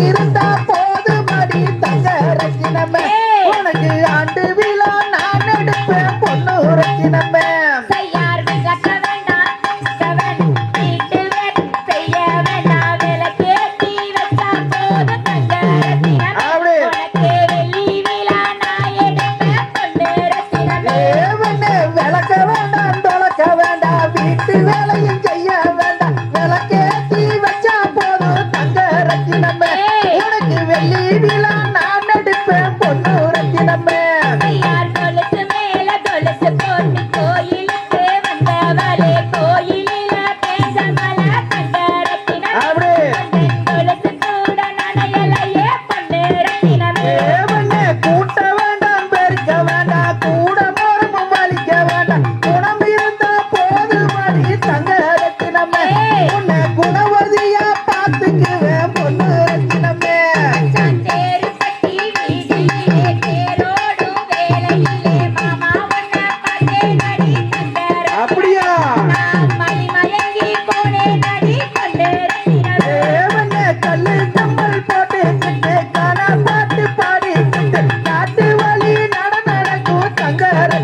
இருந்தா போது மடி தங்க ரக்கினமே உனக்கு ஆண்டு விழா நான் எடுப்பேன் பொண்ணு ரக்கினமே 你别来。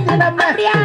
Ana María.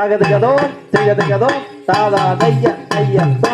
தகதுகதோ திகதுகதோ தாதா தைய ஐயத்தோ